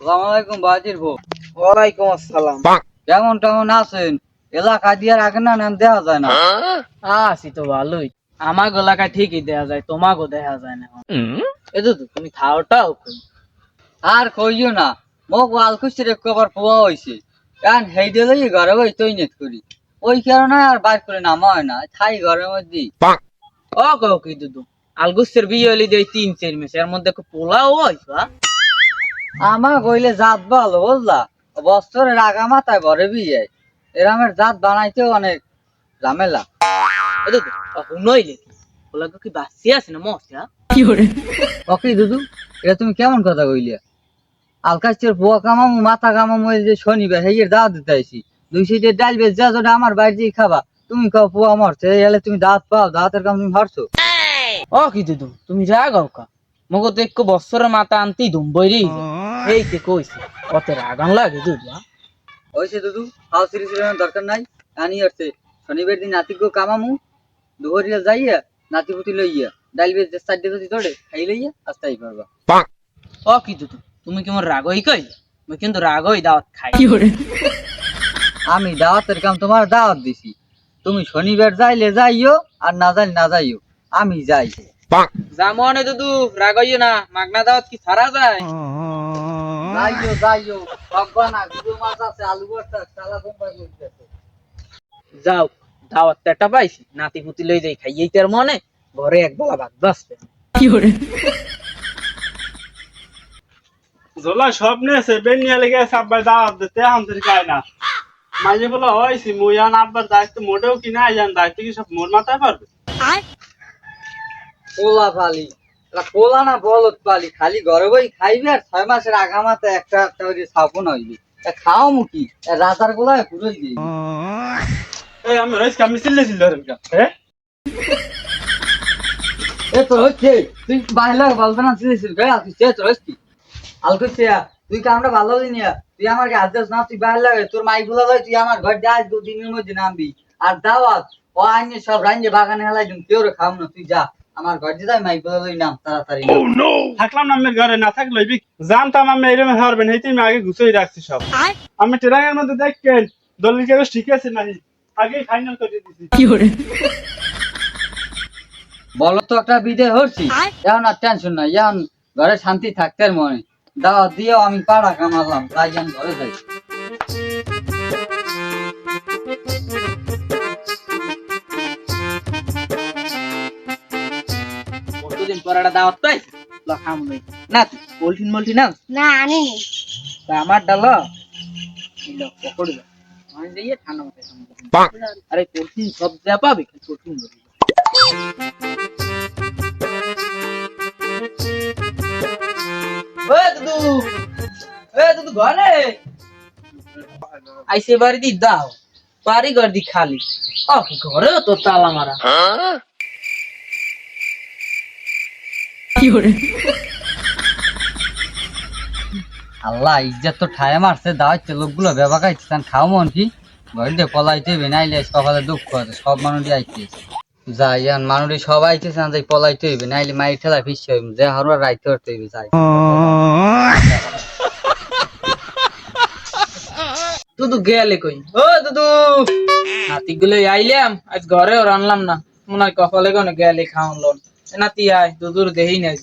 সালাম আলাইকুম বাজির বউ। ওয়ালাইকুম আসসালাম। কেমন কেমন আছেন? এলাকা দিয়ার আগে না নাম দেওয়া যায় না। আছি তো ভালোই। আমার এলাকায় ঠিকই দেয়া যায় তোমাকেও দেখা যায় না। এ তো তুমি খাওয়াটাও আর কইও না মোক ওয়াল খুশির কবার পোয়া হয়েছে কারণ হেই দিলে ঘরে ওই তৈ নেট করি। ওই কারণে আর বাইর করে নামা হয় না থাই ঘরের মধ্যে ও কও কি দুদু। আলগুসের বিয়ে হলি দেই তিন চার মাস এর মধ্যে পোলাও হইছো আমার কইলে জাত ভালো বুঝলা? বছরের আগা মাথায় ঘরে বিয়ে। এরামের জাত বানাইতেও অনেক ঝামেলা। এ দুদু কি? কি আছে না মশা ওকে দুদু এটা তুমি কেমন কথা কইলিয়া আলকাশের পোয়া কামামু মাথা কামামু এই যে শনিবার দাওয়াত দিতে আইছি। দুই সিটের ডাল বেশ যা যেটা আমার বাড়ি দিয়ে খাবা। তুমি কাও পোয়া মরছে হলে তুমি দাঁত পাও দাঁতের কাম তুমি হারছো ও কি দুদু তুমি যা গাও কা। মগো তো বছরের মাথা আনতি দুম বইরি। এই কে কইছে? অত রাগান লাগে দুদু হয়েছে দুদু হাও সিরি সিরিয়ানোর দরকার নাই আনি আসছে শনিবার দিন নাতিকে কামামু দুহরিয়া যাইয়া নাতি পুতি লইয়া ডাল বেশ যে সাইড যদি ধরে খাই লইয়া আসতেই পারবা। ও কি দুদু তুমি কি মোর রাগই কই? মই কিন্তু রাগই দাওয়াত খাই। আমি দাওয়াতের কাম তোমার দাওয়াত দিছি। তুমি শনিবার যাইলে যাইও আর না যাইলে না যাইও আমি যাই। জামনে দুদু রাগইও না মাগনা দাওয়াত কি ছাড়া যায়? যাইও যাইও। বাবা না গুরু মাছ আছে আলু ভর্তা সালা বোম্বাই করতেছে। যাও দাওয়াত পাইছি নাতি পুতি লই যাই খাইয়েই তার মনে ঘরে এক বেলা ভাত বাসবে জোলা স্বপ্নে আছে বেনিয়া লেগে সাব্বাই দাওয়াত দিতে আমাদের না। মাঝে বলে হয়েছি মুয়ান আব্বার দায়িত্ব মোটেও কিনা আইয়ান দায়িত্ব কি সব মোর মাথায় পারবে ওলা পালি না বলত পালি খালি ঘরে বই খাইবি আর ছয় মাসের আগামাতে একটা একটা সাপন হইবি। খাও মুখি রাজার গোলায় পুরোই দিই আমি রয়েছি চিল্লে চিল্লে হ্যাঁ এ? তো হচ্ছে তুই বাইরে বলতে না গায়ে তুই চেয়ে তুই কামটা ভালো দিনি তুই আমাকে আদেশ না তুই বাইরে লাগে তোর মাই গুলো তুই আমার ঘর যাস দুদিনের মধ্যে নামবি। আর দাওয়াত ও আইনে সব রাঞ্জে বাগানে হেলাই দিন কেউ খাও না তুই যা। আমার ঘর যে মাইকগুলো নাম তাড়াতাড়ি। থাকলাম না আমি ঘরে না থাকলে জানতাম আমি এরকম হারবেন হেঁটে আমি আগে গুছিয়ে রাখছি সব। আমি ট্রেনের মধ্যে দেখেন দলিল কাগজ ঠিক আছে আগেই ফাইনাল করে দিছি। বলো তো একটা বিদে হচ্ছি এখন আর টেনশন নাই এখন ঘরে শান্তি থাকতে মনে দাওয়াত দিয়েও আমি পাড়া কামালাম তাই আমি ঘরে যাই। একটা দাওয়াত পাইছি ল খাম লই না তুই পোলঠিন মলঠিন না না। আনিনি তা আমার ডাল ল। পকড় দে আমি দিয়ে ঠান্ডা মাথায় আরে পোলঠিন সব যা পাবে ওই দুদু ঘরে। আইসে বাড়ি দি দাও বাড়ি ঘর দি খালি। ও ঘরে তো তালা মারা। আল্লাহ ইজ্জত তো ঠায় মারছে লোকগুলো বেবা খাইছে তান খাও মন কি ঘর দিয়ে পলাইতে হইবে নাইলে সকালে দুঃখ আছে সব মানুষই যাই এখন মানুষই সব আইতেছে না যাই পলাইতে হইবে ঠেলা হইবে যে হারুয়া রাইতে হতে হইবে যাই। দুদু গেলে কই? ও দুদু! নাতি গুলো আইলাম আজ ঘরে ওর আনলাম না। মনে হয় কপালে কোনো গেলে খাওয়ান লোন নাতি আয় দুদুর দেহি নাই